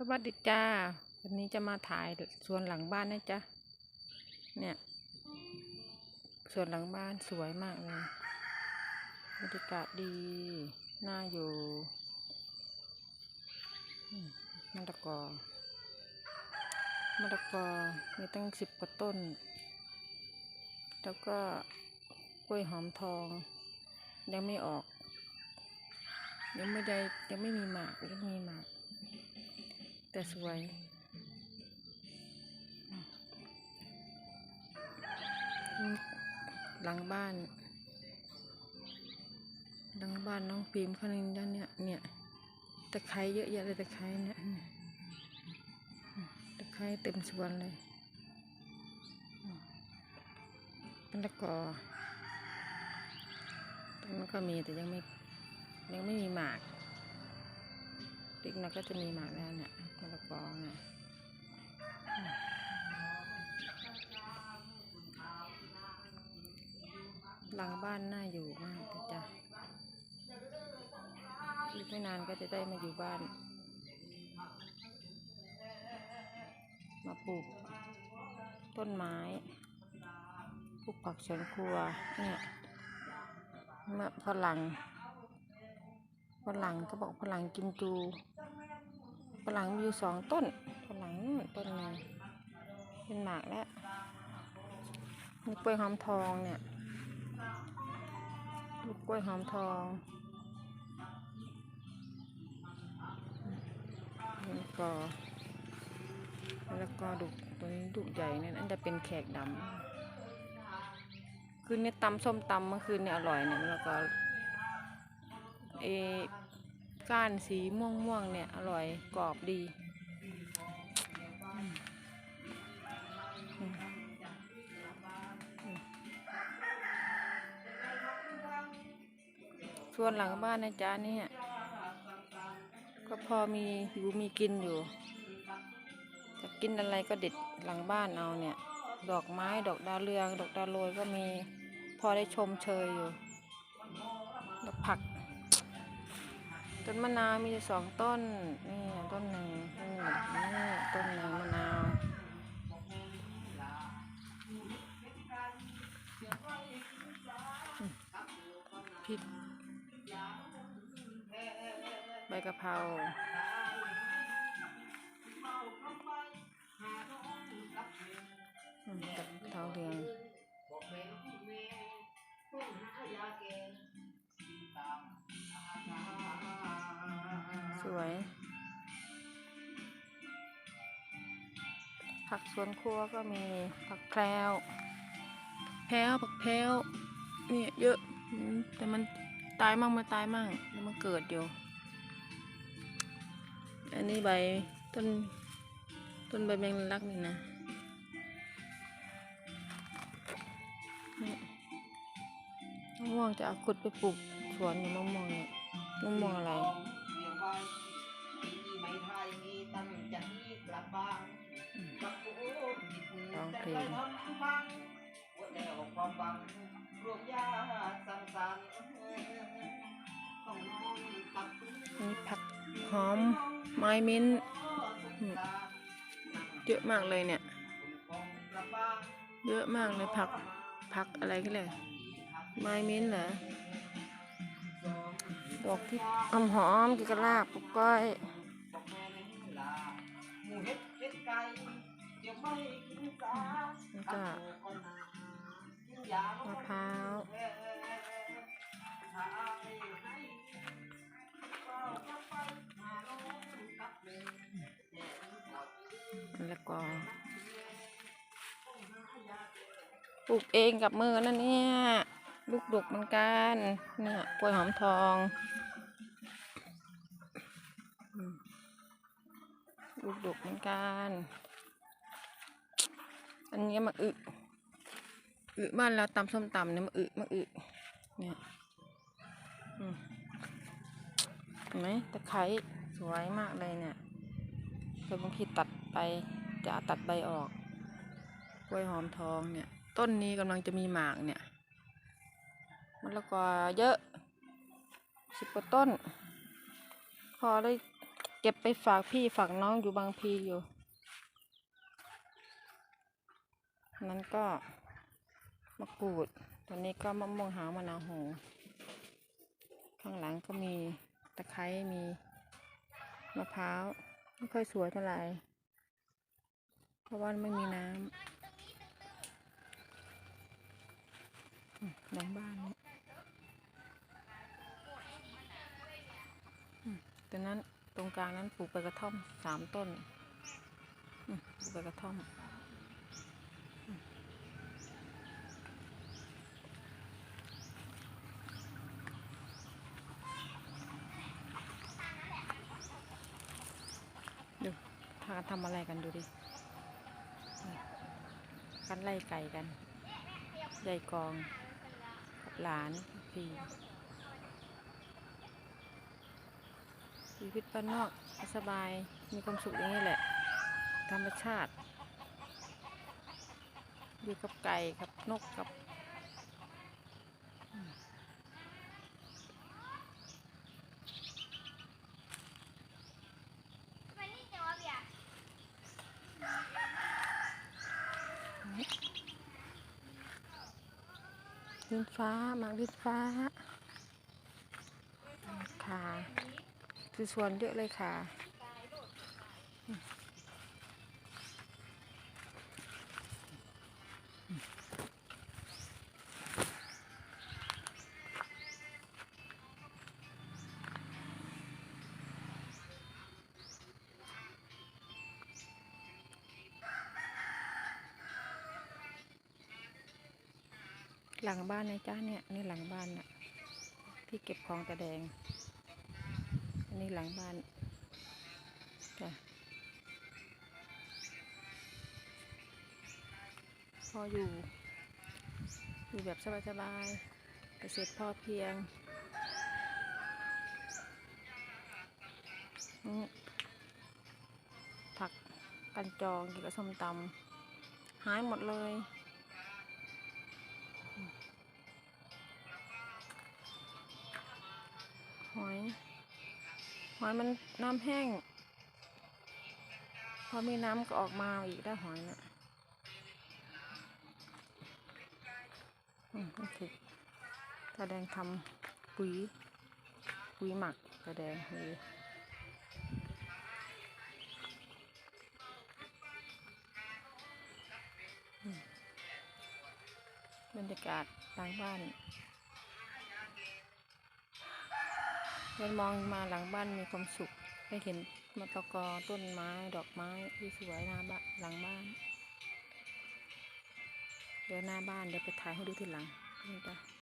สวัสดีจ้า วันนี้จะมาถ่ายสวนหลังบ้านนะจ๊ะ เนี่ยสวนหลังบ้านสวยมากเลยบรรยากาศดีน่าอยู่มมะละกอมะละกอมีตั้งสิบกว่าต้น แล้วก็กล้วยหอมทอง ยังไม่ออก ยังไม่ได้ยังไม่มีหมากยังไม่มีหมาก แต่สวยหลังบ้าน หลังบ้านน้องปีมเขานี่ด้านเนี่ยเนี่ยตะไคร้เยอะแยะเลยตะไคร้เนี่ยตะไคร้เต็มสวนเลยอืมมะละกอตรงนั้นก็มีแต่ยังไม่ยังไม่มีหมากติ๊กนะก็จะมีหมากแล้วเนี่ย มะละกอหลังบ้านน่าอยู่มากจ้ะอีกไม่นานก็จะได้มาอยู่บ้าน มาปลูก ต้นไม้ปลูกผักสวนครัวเนี่ยมะฝรั่งฝรั่งก็บอกฝรั่งกิมจู ฝรั่งมีอยู่สองต้นฝรั่งนู่นต้นหนึงเป็นหมากแล้วมีกล้วยหอมทองเนี่ยลูกกล้วยหอมทองแล้วก็แล้วก็ดุกตัวนี้ดุกใหญ่เนี่ยนั่นจะเป็นแขกดำคืนนี้ตำส้มตำเมื่อคืนเนี่ยอร่อยเนี่ยแล้วก็เอ ก้านสีม่วงม่วงเนี่ย อร่อยกรอบดี ส่วนหลังบ้านนะจ๊ะเนี่ย ก็พอมีอยู่มีกินอยู่จะกินอะไรก็เด็ดหลังบ้านเอาเนี่ย ดอกไม้ดอกดาวเรือง ดอกดาวโรยก็มีพอได้ชมเชยอยู่ ดอกผัก ต้นมะนาวมีสองต้น นี่ต้นหนึ่งนี่ต้นหนึ่งมะนาวพริกใบกะเพรา วย ผักสวนครัวก็มีผักแพรวแพรวผักแพรวเนี่ยเยอะ แต่มันตายมั่งไมาตายมั่งแล้วมันเกิดอยู่ อันนี้ใบต้นต้นใบแมงลักนี่นะนี่มะม่วงจะเอาขุดไปปลูกสวนอยู่มะม่วงเนี่ยมะม่วงอะไร กลับบ้านกับโอ้จิตแต่ไปทำฟังว่าแนวความหวังรวมญาติสังสรรค์ต้องนอนตักนี่ผักหอม ไม้มิ้นเยอะมากเลยเนี่ย เยอะมากเลยผักผักอะไรกันเลยไม้มิ้นเหรอดอกที่หอมหอมกินกระลาบปุกก้อย แล้วก็มะพร้าวแล้วก็ปลูกเองกับมือนั่นเนี่ยลูกดกเหมือนกันเนี่ยกล้วยหอมทองลูกดกเหมือนกัน อันนี้มะอึอึบ้านเราตำส้มตำเนี่ยมะอึมะอึเนี่ยเห็นไหมตะไคร้สวยมากเลยเนี่ยแต่บางทีตัดไปจะตัดใบออกกล้วยหอมทองเนี่ย ต้นนี้กำลังจะมีหมากเนี่ยมะละกอเยอะสิบกว่าต้น พอได้เก็บไปฝากพี่ฝากน้องอยู่บางพีอยู่ นั้นก็มะกรูดตอนนี้ก็มะม่วงหาวมะนาวโหข้างหลังก็มีตะไคร้มีมะพร้าวไม่ค่อยสวยเท่าไหร่เพราะว่าไม่มีน้ำหลังบ้านนี่ยอืมตรงนั้นตรงกลางนั้นปลูกใบกระท่อมสามต้นปลูกใบกระท่อม ดูพาทำอะไรกันดูดิกันไล่ไก่กันยายกองกับหลานพี่ชีวิตบ้านนอกสบายมีความสุขอย่างนี้แหละ ธรรมชาติ อยู่กับไก่กับนกกับ ดินฟ้าหมากดินฟ้าค่ะคือสวนเยอะเลยค่ะ หลังบ้านนะจ้าเนี่ยนี่หลังบ้านน่ะที่เก็บของตะแดงอันนี้หลังบ้านจ้ะพออยู่ อยู่แบบสบายๆเกษตรพอเพียงผักกันจองกินกับส้มตำหายหมดเลย หอยมันน้ำแห้ง พอมีน้ำก็ออกมาอีกได้หอยนี่ยอืมนี่คือตาแดงทำปุ๋ยปุ๋ยหมักตาแดงเลยบรรยากาศหลังบ้าน เดินมองมาหลังบ้านมีความสุข ได้เห็นมะตะกอต้นไม้ ดอกไม้ที่สวยหน้าบ้านหลังบ้าน เดี๋ยวหน้าบ้านเดี๋ยวไปถ่ายให้ดูทีหลังนี่จ้ะ